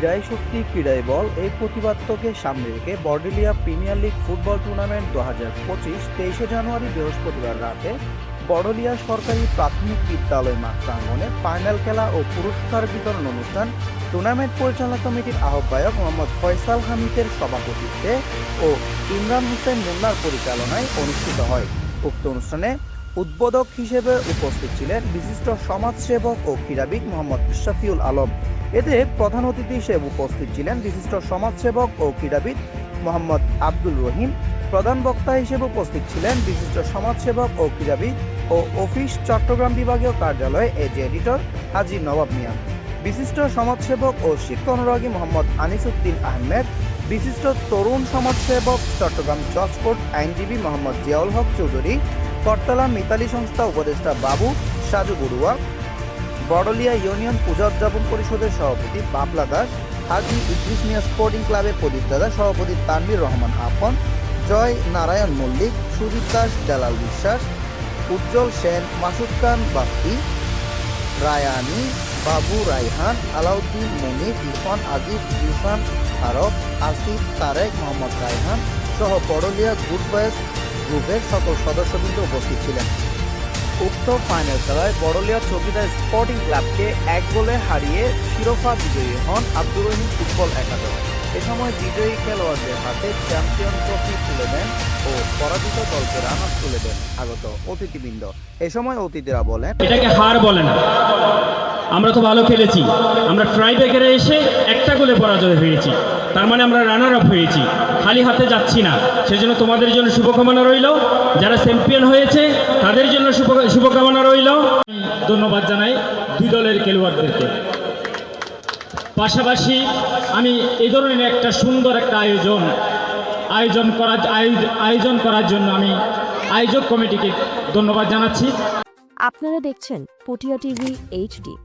ক্রীড়ায় শক্তি, ক্রীড়ায় বল, এই প্রতিপাদ্যকে সামনে রেখে Bordelia premier league football tournament দু হাজার পঁচিশ তেইশে জানুয়ারি বৃহস্পতিবার রাতে বড়লিয়া সরকারি প্রাথমিক বিদ্যালয় মাঠ প্রাঙ্গণে ফাইনাল খেলা ও পুরস্কার বিতরণ অনুষ্ঠান টুর্নামেন্ট পরিচালনা কমিটির আহ্বায়ক মোহাম্মদ ফয়সাল হামিদের সভাপতিত্বে ও ইমরান হোসেন মুন্নার পরিচালনায় অনুষ্ঠিত হয়। উক্ত অনুষ্ঠানে উদ্বোধক হিসেবে উপস্থিত ছিলেন বিশিষ্ট সমাজসেবক ও ক্রীড়াবিদ মোহাম্মদ ইশরাফিউল আলম। এতে প্রধান অতিথি হিসেবে উপস্থিত ছিলেন বিশিষ্ট সমাজসেবক ও ক্রীড়াবিদ মোহাম্মদ আব্দুল রহিম। প্রধান বক্তা হিসেবে উপস্থিত ছিলেন বিশিষ্ট সমাজসেবক ও ক্রীড়াবিদ ও অফিস চট্টগ্রাম বিভাগীয় কার্যালয়ে এজ এডিটর হাজি নবাব মিয়া। বিশিষ্ট সমাজসেবক ও শিক্ষা অনুরাগী মোহাম্মদ আনিসুদ্দিন আহমেদ। বিশিষ্ট তরুণ সমাজসেবক চট্টগ্রাম জজ কোর্ট আইনজীবী মোহাম্মদ জিয়াউল হক চৌধুরী। করতলা মিতালি সংস্থা উপদেষ্টা বাবু সাজু বড়ুয়া, বড়লিয়া ইউনিয়ন পূজা উদযাপন পরিষদের সভাপতি বাবলা দাস, হাজি ইদ্রিস মিয়া স্পোর্টিং ক্লাবের প্রদীপদাদা সভাপতি তানভীর রহমান আপন, জয় নারায়ণ মল্লিক সুজিত দাস, জালাল বিশ্বাস, উজ্জ্বল সেন, মাসুদ খান বাপ্পি, রায়ানি, বাবু রাইহান আলাউদ্দিন মনির, ইরফান আজিজ, ইরফান আরব আসিফ তারেক, মোহাম্মদ রায়হান সহ বড়লিয়া গুড বয়েজ গ্রুপের সকল সদস্যবৃন্দ উপস্থিত ছিলেন। উক্ত ফাইনাল খেলায় বড়লিয়া চৌকিদার স্পোর্টিং ক্লাবকে এক গোলে হারিয়ে শিরোপা বিজয়ী হন আব্দুর রহিম ফুটবল একাডেমি এ সময় বিজয়ী খেলোয়াড়দের হাতে চ্যাম্পিয়ন ট্রফি তুলে দেন ও পরাজিত দলকে রানার তুলে দেন আগত অতিথিবৃন্দ। এ সময় অতিথিরা বলেন, এটাকে হার বলে না। আমরা তো ভালো খেলেছি। আমরা ট্রাই ব্রেকারে এসে একটা গোলে পরাজয় হয়েছি। তার মানে আমরা রানার আপ হয়েছি। খালি হাতে যাচ্ছি না। সেজন্য তোমাদের জন্য শুভকামনা রইল। যারা চ্যাম্পিয়ন হয়েছে, তাদের জন্য শুভ- শুভকামনা রইল। ধন্যবাদ জানাই দুই দলের খেলোয়াড়দেরকে। পাশাপাশি আমি এই ধরনের একটা সুন্দর একটা আয়োজন আয়োজন করার আয়োজন করার জন্য আমি আয়োজক কমিটিকে ধন্যবাদ জানাচ্ছি। আপনারা দেখছেন পটিয়া টিভি এইচডি